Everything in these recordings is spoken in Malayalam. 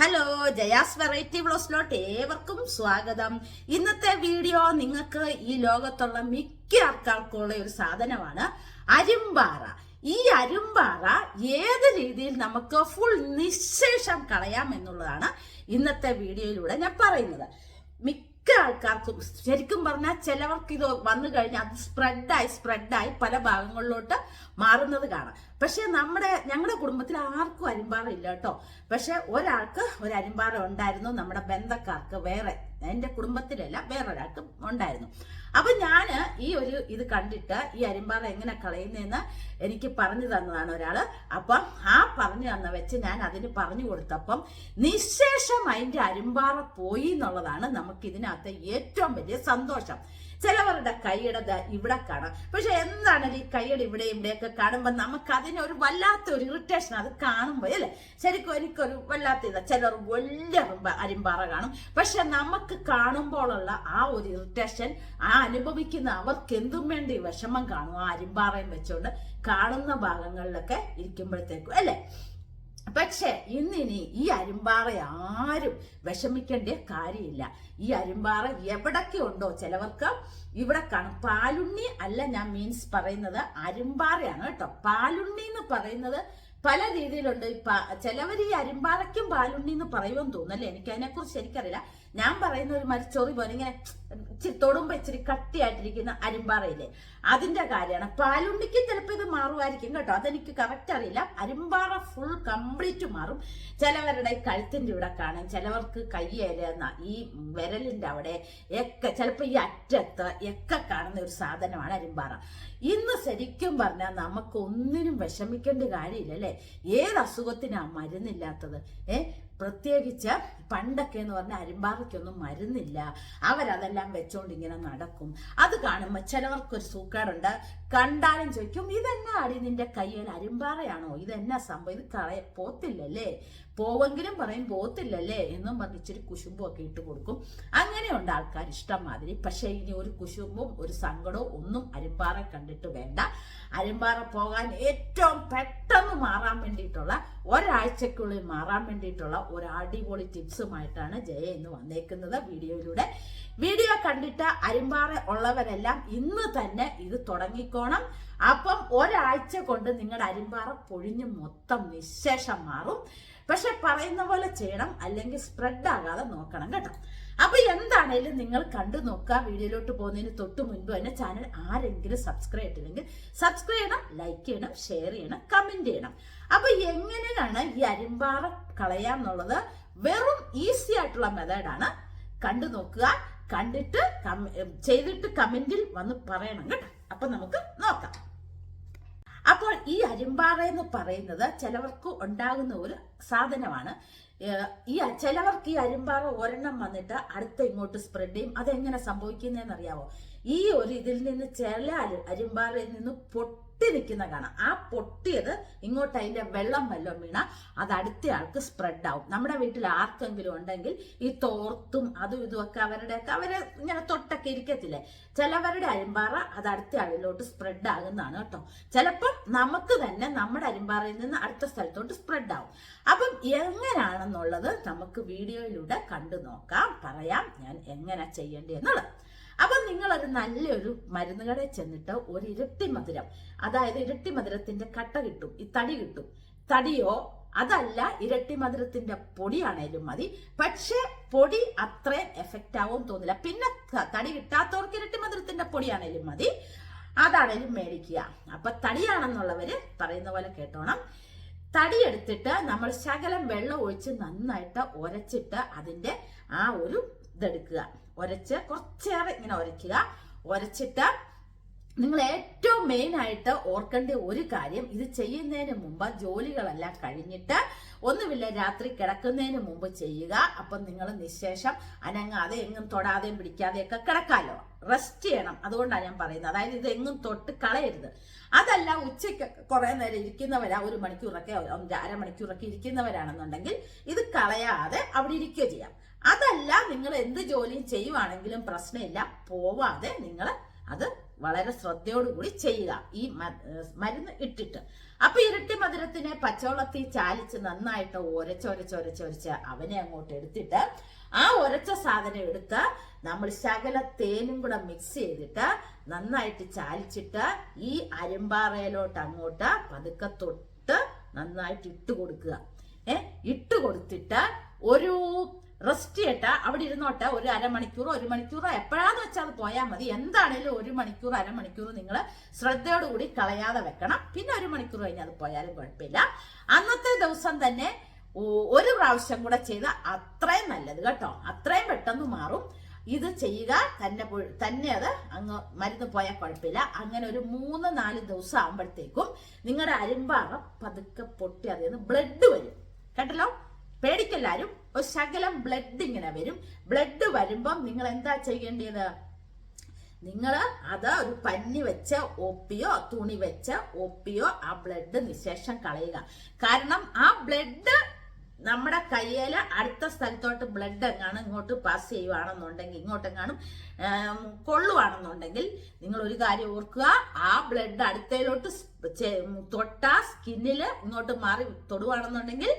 ഹലോ ജയാസ് വെറൈറ്റി ബ്ലോസിലോട്ട് ഏവർക്കും സ്വാഗതം. ഇന്നത്തെ വീഡിയോ നിങ്ങൾക്ക് ഈ ലോകത്തുള്ള മിക്ക ആൾക്കാർക്കുള്ള ഒരു സാധനമാണ് അരിമ്പാറ ഈ അരുമ്പാറ ഏത് രീതിയിൽ നമുക്ക് ഫുൾ നിശേഷം കളയാം എന്നുള്ളതാണ് ഇന്നത്തെ വീഡിയോയിലൂടെ ഞാൻ പറയുന്നത്. മിക്ക ആൾക്കാർക്കും ശരിക്കും പറഞ്ഞാൽ ചിലവർക്ക് ഇത് വന്നു കഴിഞ്ഞാൽ അത് സ്പ്രെഡായി സ്പ്രെഡായി പല ഭാഗങ്ങളിലോട്ട് മാറുന്നത് കാണാം. പക്ഷെ നമ്മുടെ ഞങ്ങളുടെ കുടുംബത്തിൽ ആർക്കും അരിമ്പാറ ഇല്ല കേട്ടോ. പക്ഷെ ഒരാൾക്ക് ഒരു അരിമ്പാറ ഉണ്ടായിരുന്നു നമ്മുടെ ബന്ധക്കാർക്ക് വേറെ എന്റെ കുടുംബത്തിലല്ല വേറൊരാൾക്ക് ഉണ്ടായിരുന്നു. അപ്പൊ ഞാൻ ഈ ഒരു ഇത് കണ്ടിട്ട് ഈ അരിമ്പാറ എങ്ങനെ കളയുന്നതെന്ന് എനിക്ക് പറഞ്ഞു തന്നതാണ് ഒരാൾ. അപ്പം ആ പറഞ്ഞു തന്ന വെച്ച് ഞാൻ അതിന് പറഞ്ഞു കൊടുത്തപ്പം നിശേഷം അതിന്റെ അരിമ്പാറ പോയി എന്നുള്ളതാണ് നമുക്ക് ഇതിനകത്ത് ഏറ്റവും വലിയ സന്തോഷം. ചിലവരുടെ കൈയുടെ ഇവിടെ കാണാം. പക്ഷെ എന്താണ് ഈ കൈയുടെ ഇവിടെ ഇവിടെയൊക്കെ കാണുമ്പോൾ നമുക്ക് അതിനൊരു വല്ലാത്ത ഒരു ഇറിറ്റേഷൻ അത് കാണുമ്പോൾ അല്ലേ? ശരിക്കും എനിക്കൊരു വല്ലാത്ത ഇതാ. ചിലർ വലിയ അരിമ്പ- അരിമ്പാറ കാണും. പക്ഷെ നമുക്ക് കാണുമ്പോഴുള്ള ആ ഒരു ഇറിറ്റേഷൻ ആ അനുഭവിക്കുന്ന അവർക്ക് എന്തും വേണ്ടി വിഷമം കാണും ആ അരിമ്പാറയും വെച്ചുകൊണ്ട് കാണുന്ന ഭാഗങ്ങളിലൊക്കെ ഇരിക്കുമ്പോഴത്തേക്കും അല്ലേ? പക്ഷേ ഇന്നിനി ഈ അരിമ്പാറ ആരും വിഷമിക്കേണ്ട കാര്യമില്ല. ഈ അരിമ്പാറ എവിടൊക്കെ ഉണ്ടോ ചിലവർക്ക് ഇവിടെ കാണും. പാലുണ്ണി അല്ല ഞാൻ മീൻസ് പറയുന്നത് അരിമ്പാറയാണ് കേട്ടോ. പാലുണ്ണി എന്ന് പറയുന്നത് പല രീതിയിലുണ്ട്. ചിലവർ ഈ അരിമ്പാറയ്ക്കും പാലുണ്ണി എന്ന് പറയുമെന്ന് തോന്നല്ലേ എനിക്ക് അതിനെക്കുറിച്ച് ശരിക്കറിയില്ല ഞാൻ പറയുന്ന ഒരു മരിച്ചോറി പോലെ ഇങ്ങനെ തൊടുമ്പോ ഇച്ചിരി കട്ടിയായിട്ടിരിക്കുന്ന അരിമ്പാറയില്ലേ? അതിന്റെ കാര്യമാണ്. പാലുണ്ടിക്ക് ചിലപ്പോൾ ഇത് മാറുമായിരിക്കും കേട്ടോ. അതെനിക്ക് കറക്റ്റ് അറിയില്ല. അരിമ്പാറ ഫുൾ കംപ്ലീറ്റ് മാറും. ചിലവരുടെ കഴുത്തിന്റെ ഇവിടെ കാണും. ചിലവർക്ക് കയ്യേല ഈ വിരലിന്റെ അവിടെ ഒക്കെ ചിലപ്പോൾ ഈ അറ്റത്ത് ഒക്കെ കാണുന്ന ഒരു സാധനമാണ് അരിമ്പാറ. ഇന്ന് ശരിക്കും പറഞ്ഞാൽ നമുക്ക് ഒന്നിനും വിഷമിക്കേണ്ട കാര്യമില്ല അല്ലേ? ഏത് അസുഖത്തിനാ മരുന്നില്ലാത്തത്? ഏ? പ്രത്യേകിച്ച് പണ്ടൊക്കെ എന്ന് പറഞ്ഞാൽ അരിമ്പാറയ്ക്കൊന്നും മരുന്നില്ല. അവരതെല്ലാം വെച്ചോണ്ട് ഇങ്ങനെ നടക്കും. അത് കാണുമ്പോൾ ചിലവർക്കൊരു സൂക്കാടുണ്ട്. കണ്ടാലും ചോദിക്കും ഇതെന്നാ അടി നിന്റെ കയ്യിൽ അരിമ്പാറയാണോ? ഇതെന്നാ സംഭവം? ഇത് കളയ പോത്തില്ലല്ലേ? പോവെങ്കിലും പറയും പോത്തില്ലല്ലേ? എന്നും പറഞ്ഞ് ഇച്ചിരി കുശുമ്പും ഒക്കെ ഇട്ട് കൊടുക്കും. അങ്ങനെയുണ്ട് ആൾക്കാർ ഇഷ്ടം മാതിരി പക്ഷേ ഇനി ഒരു കുശുമ്പും ഒരു സങ്കടവും ഒന്നും അരിമ്പാറ കണ്ടിട്ട് വേണ്ട. അരിമ്പാറ പോകാൻ ഏറ്റവും പെട്ടെന്ന് മാറാൻ വേണ്ടിയിട്ടുള്ള ഒരാഴ്ചക്കുള്ളിൽ മാറാൻ വേണ്ടിയിട്ടുള്ള ഒരു അടിപൊളി ടിപ്സുമായിട്ടാണ് ജയ ഇന്ന് വന്നേക്കുന്നത്. വീഡിയോയിലൂടെ. വീഡിയോ കണ്ടിട്ട് അരിമ്പാറ ഉള്ളവരെല്ലാം ഇന്ന് തന്നെ ഇത് തുടങ്ങിക്കോണം. അപ്പം ഒരാഴ്ച കൊണ്ട് നിങ്ങളുടെ അരിമ്പാറ പൊഴിഞ്ഞ് മൊത്തം നിശേഷം മാറും. പക്ഷെ പറയുന്ന പോലെ ചെയ്യണം അല്ലെങ്കിൽ സ്പ്രെഡ് ആകാതെ നോക്കണം കേട്ടോ. അപ്പൊ എന്താണേലും നിങ്ങൾ കണ്ടു നോക്കുക. വീഡിയോയിലോട്ട് പോകുന്നതിന് തൊട്ട് മുൻപ് തന്നെ ചാനൽ ആരെങ്കിലും സബ്സ്ക്രൈബ് ചെയ്തില്ലെങ്കിൽ സബ്സ്ക്രൈബ് ചെയ്യണം ലൈക്ക് ചെയ്യണം ഷെയർ ചെയ്യണം കമന്റ് ചെയ്യണം. അപ്പൊ എങ്ങനെയാണ് ഈ അരിമ്പാറ കളയാന്നുള്ളത് വെറും ഈസി ആയിട്ടുള്ള മെത്തേഡാണ് കണ്ടു നോക്കുക. കണ്ടിട്ട് ചെയ്തിട്ട് കമന്റിൽ വന്ന് പറയണം കേട്ടോ. അപ്പൊ നമുക്ക് നോക്കാം. അപ്പോൾ ഈ അരിമ്പാറ എന്ന് പറയുന്നത് ചിലവർക്ക് ഉണ്ടാകുന്ന ഒരു സാധനമാണ്. ഈ ചിലവർക്ക് ഈ അരിമ്പാറ ഒരെണ്ണം വന്നിട്ട് അടുത്ത ഇങ്ങോട്ട് സ്പ്രെഡ് ചെയ്യും. അതെങ്ങനെ സംഭവിക്കുന്നതെന്ന് അറിയാമോ ഈ ഒരു ഇതിൽ നിന്ന് ചില അരി- അരിമ്പാറയിൽ നിന്ന് പൊട്ടി നിൽക്കുന്ന കാണാം. ആ പൊട്ടിയത് ഇങ്ങോട്ട് അതിന്റെ വെള്ളം വല്ലതും വീണ അത് അടുത്ത ആൾക്ക് സ്പ്രെഡ് ആവും. നമ്മുടെ വീട്ടിൽ ആർക്കെങ്കിലും ഉണ്ടെങ്കിൽ ഈ തോർത്തും അതും ഇതും ഒക്കെ അവരുടെയൊക്കെ അവരെ ഇങ്ങനെ തൊട്ടൊക്കെ ഇരിക്കത്തില്ലേ? ചിലവരുടെ അരിമ്പാറ അത് അടുത്ത ആളിലോട്ട് സ്പ്രെഡ് ആകുന്നതാണ് കേട്ടോ. ചിലപ്പോൾ നമുക്ക് തന്നെ നമ്മുടെ അരിമ്പാറയിൽ നിന്ന് അടുത്ത സ്ഥലത്തോട്ട് സ്പ്രെഡ് ആവും. അപ്പം എങ്ങനെയാണെന്നുള്ളത് നമുക്ക് വീഡിയോയിലൂടെ കണ്ടു നോക്കാം. പറയാം ഞാൻ എങ്ങനെ ചെയ്യേണ്ടതെന്നുള്ളത് അപ്പം നിങ്ങളൊരു നല്ലൊരു മരുന്ന് കടയിൽ ചെന്നിട്ട് ഒരു ഇരട്ടി മധുരം അതായത് ഇരട്ടി മധുരത്തിന്റെ കട്ട കിട്ടും ഈ തടി കിട്ടും. തടിയോ അതല്ല ഇരട്ടി മധുരത്തിന്റെ പൊടിയാണേലും മതി. പക്ഷെ പൊടി അത്രയും എഫക്റ്റ് ആവും തോന്നില്ല. പിന്നെ തടി കിട്ടാത്തവർക്ക് ഇരട്ടി മധുരത്തിന്റെ പൊടിയാണേലും മതി. അതാണേലും മേടിക്കുക. അപ്പൊ തടിയാണെന്നുള്ളവര് പറയുന്ന പോലെ കേട്ടോണം. തടി എടുത്തിട്ട് നമ്മൾ ശകലം വെള്ളം ഒഴിച്ച് നന്നായിട്ട് ഉരച്ചിട്ട് അതിന്റെ ആ ഒരു ഇതെടുക്കുക. ഉരച്ച് കുറച്ചേറെ ഇങ്ങനെ ഉരയ്ക്കുക ഉരച്ചിട്ട് നിങ്ങൾ ഏറ്റവും മെയിൻ ആയിട്ട് ഓർക്കേണ്ട ഒരു കാര്യം ഇത് ചെയ്യുന്നതിന് മുമ്പ് ജോലികളെല്ലാം കഴിഞ്ഞിട്ട് ഒന്നുമില്ല രാത്രി കിടക്കുന്നതിന് മുമ്പ് ചെയ്യുക. അപ്പം നിങ്ങൾ നിശേഷം അനങ്ങാതെ എങ്ങും തൊടാതെയും പിടിക്കാതെയൊക്കെ കിടക്കാലോ. റെസ്റ്റ് ചെയ്യണം. അതുകൊണ്ടാണ് ഞാൻ പറയുന്നത്. അതായത് ഇത് എങ്ങും തൊട്ട് കളയരുത്. അതല്ല ഉച്ചയ്ക്ക് കുറേ നേരം ഇരിക്കുന്നവരാ ഒരു മണിക്കൂറൊക്കെ അരമണിക്കൂറൊക്കെ ഇരിക്കുന്നവരാണെന്നുണ്ടെങ്കിൽ ഇത് കളയാതെ അവിടെ ഇരിക്കുകയോ ചെയ്യാം. അതല്ല നിങ്ങൾ എന്ത് ജോലിയും ചെയ്യുവാണെങ്കിലും പ്രശ്നമില്ല. പോവാതെ നിങ്ങൾ അത് വളരെ ശ്രദ്ധയോടുകൂടി ചെയ്യുക. ഈ മരുന്ന് ഇട്ടിട്ട്. അപ്പൊ ഇരട്ടി മധുരത്തിനെ പച്ചവെള്ളത്തിൽ ചാലിച്ച് നന്നായിട്ട് ഒരച്ചൊരച്ചൊരച്ചൊരച്ച് അവനെ അങ്ങോട്ട് എടുത്തിട്ട് ആ ഒരച്ച സാധനം എടുത്ത് നമ്മൾ ശകല തേനും കൂടെ മിക്സ് ചെയ്തിട്ട് നന്നായിട്ട് ചാലിച്ചിട്ട് ഈ അരുമ്പാറയിലോട്ട് അങ്ങോട്ട് പതുക്കെ തൊട്ട് നന്നായിട്ട് ഇട്ട് കൊടുക്കുക. ഏഹ് ഇട്ട് കൊടുത്തിട്ട് ഒരു റെസ്റ്റ് ചെയ്യട്ടെ അവിടെ ഇരുന്നോട്ടെ ഒരു അരമണിക്കൂറോ ഒരു മണിക്കൂറോ എപ്പോഴാന്ന് വെച്ചാൽ പോയാൽ മതി. എന്താണേലും ഒരു മണിക്കൂർ അരമണിക്കൂർ നിങ്ങൾ ശ്രദ്ധയോടുകൂടി കളയാതെ വെക്കണം. പിന്നെ ഒരു മണിക്കൂർ കഴിഞ്ഞ് അത് പോയാലും കുഴപ്പമില്ല. അന്നത്തെ ദിവസം തന്നെ ഒരു പ്രാവശ്യം കൂടെ ചെയ്ത അത്രയും നല്ലത് കേട്ടോ. അത്രയും പെട്ടെന്ന് മാറും. ഇത് ചെയ്യുക തന്നെ തന്നെ അത് അങ്ങ് മരുന്ന് പോയാൽ കുഴപ്പമില്ല. അങ്ങനെ ഒരു മൂന്ന് നാല് ദിവസം ആകുമ്പോഴത്തേക്കും നിങ്ങളുടെ അരിമ്പാറ പതുക്കെ പൊട്ടി അതിൽ നിന്ന് ബ്ലഡ് വരും. കേട്ടല്ലോ? പേടിക്കെല്ലാരും. ഒരു ശകലം ബ്ലഡ് ഇങ്ങനെ വരും. ബ്ലഡ് വരുമ്പം നിങ്ങൾ എന്താ ചെയ്യേണ്ടത്? നിങ്ങൾ അത് ഒരു പഞ്ഞി വെച്ച ഒപ്പിയോ തുണി വെച്ച ഒപ്പിയോ ആ ബ്ലഡ് നിശേഷം കളയുക. കാരണം ആ ബ്ലഡ് നമ്മുടെ കയ്യിൽ അടുത്ത സ്ഥലത്തോട്ട് ബ്ലഡ് എങ്ങാണ് ഇങ്ങോട്ട് പാസ് ചെയ്യുവാണെന്നുണ്ടെങ്കിൽ ഇങ്ങോട്ടെങ്ങാനും കൊള്ളുവാണെന്നുണ്ടെങ്കിൽ നിങ്ങൾ ഒരു കാര്യം ഓർക്കുക. ആ ബ്ലഡ് അടുത്തയിലോട്ട് തൊട്ട സ്കിന്നിൽ ഇങ്ങോട്ട് മാറി തൊടുവാണെന്നുണ്ടെങ്കിൽ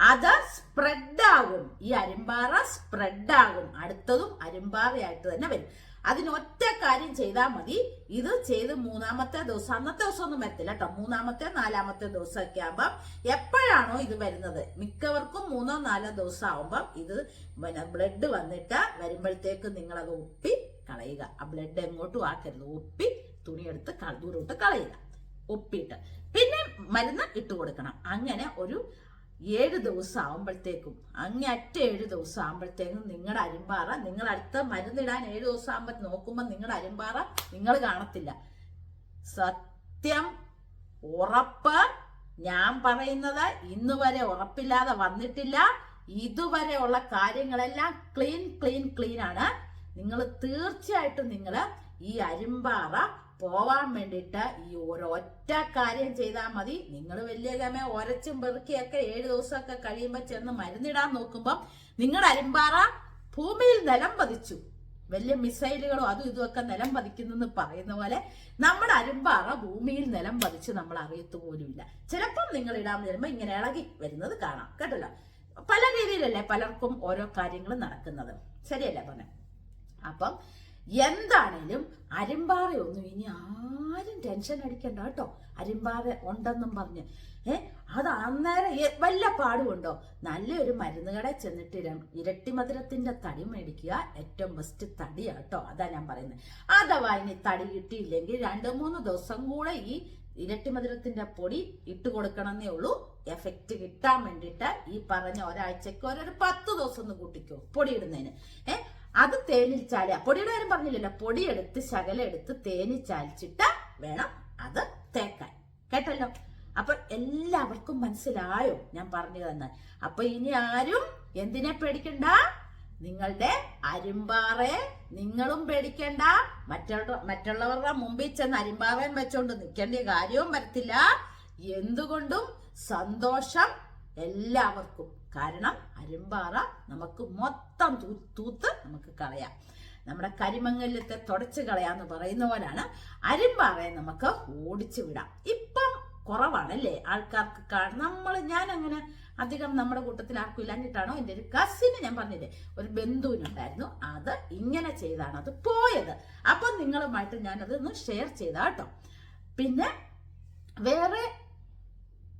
അത് സ്പ്രെഡ് ആകും. ഈ അരിമ്പാറ സ്പ്രെഡ് ആകും. അടുത്തതും അരിമ്പാറയായിട്ട് തന്നെ വരും. അതിനൊറ്റ കാര്യം ചെയ്താൽ മതി. ഇത് ചെയ്ത് മൂന്നാമത്തെ ദിവസം അന്നത്തെ ദിവസം ഒന്നും വരത്തില്ല കേട്ടോ. മൂന്നാമത്തെ നാലാമത്തെ ദിവസമൊക്കെ ആകുമ്പം എപ്പോഴാണോ ഇത് വരുന്നത്? മിക്കവർക്കും മൂന്നോ നാലോ ദിവസം ആകുമ്പം ഇത് പിന്നെ ബ്ലഡ് വന്നിട്ട് വരുമ്പോഴത്തേക്ക് നിങ്ങളത് ഒപ്പി കളയുക. ആ ബ്ലഡ് എങ്ങോട്ടും ആക്കരുത്. ഒപ്പി തുണിയെടുത്ത് ദൂരോട്ട് കളയുക. ഒപ്പിയിട്ട് പിന്നെ മരുന്ന് ഇട്ട് കൊടുക്കണം. അങ്ങനെ ഒരു ഏഴ് ദിവസം ആകുമ്പോഴത്തേക്കും അങ്ങേയറ്റ ഏഴ് ദിവസം ആകുമ്പോഴത്തേക്കും നിങ്ങളുടെ അരിമ്പാറ നിങ്ങൾ അടുത്ത മരുന്നിടാൻ ഏഴ് ദിവസം ആകുമ്പോൾ നോക്കുമ്പോൾ നിങ്ങളുടെ അരിമ്പാറ നിങ്ങൾ കാണത്തില്ല. സത്യം ഉറപ്പ് ഞാൻ പറയുന്നത് ഇന്ന് വരെ ഉറപ്പില്ലാതെ വന്നിട്ടില്ല. ഇതുവരെയുള്ള കാര്യങ്ങളെല്ലാം ക്ലീൻ ക്ലീൻ ക്ലീൻ ആണ്. നിങ്ങൾ തീർച്ചയായിട്ടും നിങ്ങൾ ഈ അരിമ്പാറ പോവാൻ വേണ്ടിയിട്ട് ഈ ഒരൊറ്റ കാര്യം ചെയ്താൽ മതി. നിങ്ങൾ വലിയ ഗമ ഒരച്ചും പെറുക്കിയൊക്കെ ഏഴ് ദിവസമൊക്കെ കഴിയുമ്പോൾ ചെന്ന് മരുന്നിടാൻ നോക്കുമ്പോൾ നിങ്ങളുടെ അരിമ്പാറ ഭൂമിയിൽ നിലം പതിച്ചു. വലിയ മിസൈലുകളോ അതും ഇതുമൊക്കെ നിലം പതിക്കുന്നെന്ന് പറയുന്ന പോലെ നമ്മുടെ അരിമ്പാറ ഭൂമിയിൽ നിലം പതിച്ച് നമ്മൾ അറിയത്തു പോലുമില്ല. ചിലപ്പം നിങ്ങൾ ഇടാൻ വരുമ്പോൾ ഇങ്ങനെ ഇളകി വരുന്നത് കാണാം. കേട്ടല്ലോ? പല രീതിയിലല്ലേ പലർക്കും ഓരോ കാര്യങ്ങൾ നടക്കുന്നത്. ശരിയല്ലേ പറഞ്ഞ അപ്പം എന്താണേലും അരിമ്പാറയൊന്നും ഇനി ആരും ടെൻഷൻ അടിക്കണ്ട കേട്ടോ. അരിമ്പാറ ഉണ്ടെന്നും പറഞ്ഞ്. ഏ അത് അന്നേരം വല്ല പാടുമുണ്ടോ? നല്ലൊരു മരുന്ന് കടയിൽ ചെന്നിട്ട് ഇരട്ടി മധുരത്തിന്റെ തടി മേടിക്കുക ഏറ്റവും ബെസ്റ്റ് തടിയാ കേട്ടോ. അതാ ഞാൻ പറയുന്നത്. അഥവാ ഇനി തടി കിട്ടിയില്ലെങ്കിൽ രണ്ട് മൂന്ന് ദിവസം കൂടെ ഈ ഇരട്ടി മധുരത്തിന്റെ പൊടി ഇട്ട് കൊടുക്കണമെന്നേ ഉള്ളൂ. എഫക്റ്റ് കിട്ടാൻ വേണ്ടിയിട്ട് ഈ പറഞ്ഞ ഒരാഴ്ചക്ക് ഒരു പത്ത് ദിവസം ഒന്ന് കൂട്ടിക്കോ പൊടി ഇടുന്നതിന്. ഏ അത് തേനിൽ ചാലിയ പൊടിയുടെ കാര്യം പറഞ്ഞില്ലല്ലോ. പൊടി എടുത്ത് ശകലം എടുത്ത് തേനിൽ ചാലിച്ചിട്ട് വേണം അത് തേക്കാൻ. കേട്ടല്ലോ? അപ്പൊ എല്ലാവർക്കും മനസ്സിലായോ ഞാൻ പറഞ്ഞു തന്നെ അപ്പൊ ഇനി ആരും എന്തിനെ പേടിക്കണ്ട? നിങ്ങളുടെ അരിമ്പാറെ നിങ്ങളും പേടിക്കണ്ട. മറ്റുള്ള മറ്റുള്ളവരുടെ മുമ്പിൽ ചെന്ന് അരിമ്പാറയും വെച്ചോണ്ട് നിൽക്കേണ്ട കാര്യവും വരത്തില്ല. എന്തുകൊണ്ടും സന്തോഷം എല്ലാവർക്കും. കാരണം അരുമ്പാറ നമുക്ക് മൊത്തം തൂത്ത് നമുക്ക് കളയാം. നമ്മുടെ കരിമങ്ങലത്തെ തുടച്ച് കളയാന്ന് പറയുന്ന പോലാണ് അരുമ്പാറയെ നമുക്ക് ഓടിച്ചു വിടാം. ഇപ്പം കുറവാണല്ലേ? ആൾക്കാർക്ക് കാണും നമ്മൾ ഞാൻ അങ്ങനെ അധികം നമ്മുടെ കൂട്ടത്തിൽ ആർക്കും ഇല്ലാഞ്ഞിട്ടാണോ? എന്റെ ഒരു കസിന് ഞാൻ പറഞ്ഞില്ലേ ഒരു ബന്ധുവിനുണ്ടായിരുന്നു. അത് ഇങ്ങനെ ചെയ്താണ് അത് പോയത്. അപ്പം നിങ്ങളുമായിട്ട് ഞാനത് ഒന്ന് ഷെയർ ചെയ്താട്ടോ പിന്നെ വേറെ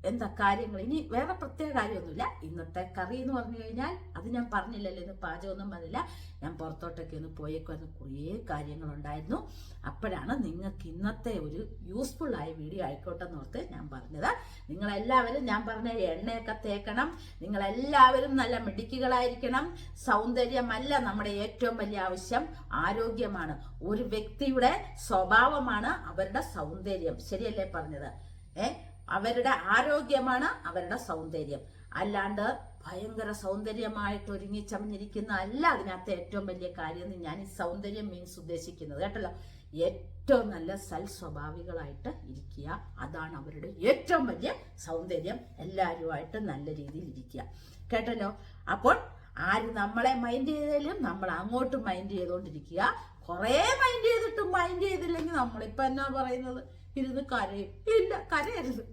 എന്താ കാര്യങ്ങൾ? ഇനി വേറെ പ്രത്യേക കാര്യമൊന്നുമില്ല. ഇന്നത്തെ കറി എന്ന് പറഞ്ഞു കഴിഞ്ഞാൽ അത് ഞാൻ പറഞ്ഞില്ലല്ലോ ഇന്ന് പാചകമൊന്നും പറഞ്ഞില്ല. ഞാൻ പുറത്തോട്ടൊക്കെ ഒന്ന് പോയേക്കുവായിരുന്നു. കുറേ കാര്യങ്ങളുണ്ടായിരുന്നു. അപ്പോഴാണ് നിങ്ങൾക്ക് ഇന്നത്തെ ഒരു യൂസ്ഫുൾ ആയ വീഡിയോ ആയിക്കോട്ടെ എന്ന് ഓർത്ത് ഞാൻ പറഞ്ഞത്. നിങ്ങളെല്ലാവരും ഞാൻ പറഞ്ഞ എണ്ണയൊക്കെ തേക്കണം. നിങ്ങളെല്ലാവരും നല്ല മിടുക്കികളായിരിക്കണം. സൗന്ദര്യമല്ല നമ്മുടെ ഏറ്റവും വലിയ ആവശ്യം. ആരോഗ്യമാണ്. ഒരു വ്യക്തിയുടെ സ്വഭാവമാണ് അവരുടെ സൗന്ദര്യം. ശരിയല്ലേ പറഞ്ഞത്? ഏ? അവരുടെ ആരോഗ്യമാണ് അവരുടെ സൗന്ദര്യം. അല്ലാണ്ട് ഭയങ്കര സൗന്ദര്യമായിട്ട് ഒരുങ്ങി ചമഞ്ഞിരിക്കുന്ന അല്ല അതിനകത്ത് ഏറ്റവും വലിയ കാര്യം എന്ന് ഞാൻ ഈ സൗന്ദര്യം മീൻസ് ഉദ്ദേശിക്കുന്നത്. കേട്ടല്ലോ? ഏറ്റവും നല്ല സൽസ്വഭാവികളായിട്ട് ഇരിക്കുക. അതാണ് അവരുടെ ഏറ്റവും വലിയ സൗന്ദര്യം. എല്ലാവരുമായിട്ട് നല്ല രീതിയിൽ ഇരിക്കുക. കേട്ടല്ലോ? അപ്പോൾ ആര് നമ്മളെ മൈൻഡ് ചെയ്താലും നമ്മൾ അങ്ങോട്ട് മൈൻഡ് ചെയ്തുകൊണ്ടിരിക്കുക. കുറേ മൈൻഡ് ചെയ്തിട്ടും മൈൻഡ് ചെയ്തില്ലെങ്കിൽ നമ്മളിപ്പോ എന്നാ പറയുന്നത്? ഇരുന്ന് കരയും. ഇല്ല കരയരുത്.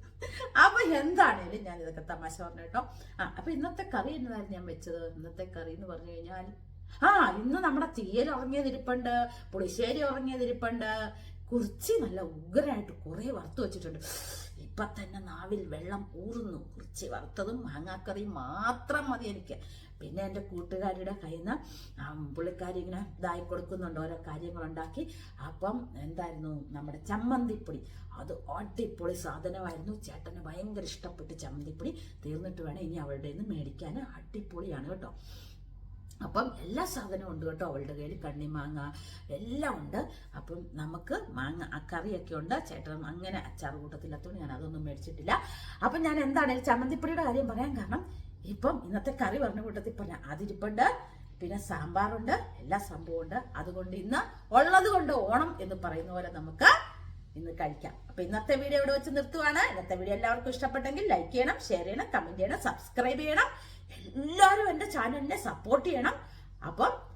അപ്പൊ എന്താണേലും ഞാൻ ഇതൊക്കെ തമാശ പറഞ്ഞു കേട്ടോ. ആ അപ്പൊ ഇന്നത്തെ കറി എന്നതായിരുന്നു ഞാൻ വെച്ചത്? ഇന്നത്തെ കറി എന്ന് പറഞ്ഞു കഴിഞ്ഞാൽ ആ ഇന്ന് നമ്മുടെ തീയൽ ഉറങ്ങിയതിരിപ്പുണ്ട് പുളിശ്ശേരി ഉറങ്ങിയതിരിപ്പുണ്ട്. കുറിച്ചി നല്ല ഉഗ്രനായിട്ട് കുറെ വറുത്ത് വെച്ചിട്ടുണ്ട്. ഇപ്പൊ തന്നെ നാവിൽ വെള്ളം ഊറുന്നു. കുറിച്ചി വറുത്തതും മാങ്ങാക്കറിയും മാത്രം മതി എനിക്ക്. പിന്നെ എന്റെ കൂട്ടുകാരിയുടെ കയ്യിൽ നിന്ന് പുള്ളിക്കാരി ഇങ്ങനെ ഇതായി കൊടുക്കുന്നുണ്ട് ഓരോ കാര്യങ്ങളുണ്ടാക്കി. അപ്പം എന്തായിരുന്നു നമ്മുടെ ചമ്മന്തിപ്പൊടി. അത് അടിപൊളി സാധനമായിരുന്നു. ചേട്ടന് ഭയങ്കര ഇഷ്ടപ്പെട്ട് ചമ്മന്തിപ്പൊടി തീർന്നിട്ട് വേണം ഇനി അവളുടെ നിന്ന് മേടിക്കാൻ അടിപൊളിയാണ് കേട്ടോ. അപ്പം എല്ലാ സാധനവും ഉണ്ട് കേട്ടോ അവളുടെ കയ്യിൽ കണ്ണിമാങ്ങ എല്ലാം ഉണ്ട്. അപ്പം നമുക്ക് മാങ്ങ കറിയൊക്കെ ഉണ്ട്. ചേട്ടൻ അങ്ങനെ അച്ചാർ കൂട്ടത്തില്ലാത്തതുകൊണ്ട് ഞാൻ അതൊന്നും മേടിച്ചിട്ടില്ല. അപ്പം ഞാൻ എന്താണെങ്കിലും ചമ്മന്തിപ്പൊടിയുടെ കാര്യം പറയാൻ കാരണം ഇപ്പം ഇന്നത്തെ കറി പറഞ്ഞ കൂട്ടത്തിൽ പറഞ്ഞ അതിരിപ്പുണ്ട് പിന്നെ സാമ്പാറുണ്ട് എല്ലാ സംഭവം ഉണ്ട്. അതുകൊണ്ട് ഇന്ന് ഉള്ളത് കൊണ്ട് ഓണം എന്ന് പറയുന്ന പോലെ നമുക്ക് ഇന്ന് കഴിക്കാം. അപ്പൊ ഇന്നത്തെ വീഡിയോ ഇവിടെ വെച്ച് നിർത്തുവാണ്. ഇന്നത്തെ വീഡിയോ എല്ലാവർക്കും ഇഷ്ടപ്പെട്ടെങ്കിൽ ലൈക്ക് ചെയ്യണം ഷെയർ ചെയ്യണം കമന്റ് ചെയ്യണം സബ്സ്ക്രൈബ് ചെയ്യണം. എല്ലാവരും എന്റെ ചാനലിനെ സപ്പോർട്ട് ചെയ്യണം. അപ്പം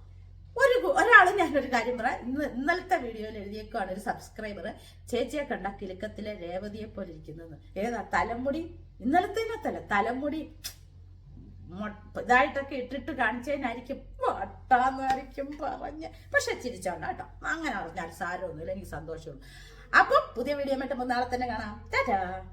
ഒരു ഒരാൾ ഞാനൊരു കാര്യം പറയാം. ഇന്ന് ഇന്നലത്തെ വീഡിയോയിൽ എഴുതിയേക്കുവാണ് ഒരു സബ്സ്ക്രൈബർ ചേച്ചിയെ കണ്ട കിലുക്കത്തിലെ രേവതിയെ പോലെ ഇരിക്കുന്നത്. ഏതാ തലമുടി? ഇന്നലത്തേനത്തല്ല തലമുടി. മൊ- ഇതായിട്ടൊക്കെ ഇട്ടിട്ട് കാണിച്ചതിനായിരിക്കും. വട്ടാന്നായിരിക്കും പറഞ്ഞ്. പക്ഷെ ചിരിച്ചോണ്ട കേട്ടോ. അങ്ങനെ പറഞ്ഞാൽ സാരമൊന്നുമില്ല. എനിക്ക് സന്തോഷമുള്ളൂ. അപ്പം പുതിയ വീഡിയോ മറ്റുമ്പോൾ നാളെ തന്നെ കാണാം. ടാറ്റാ.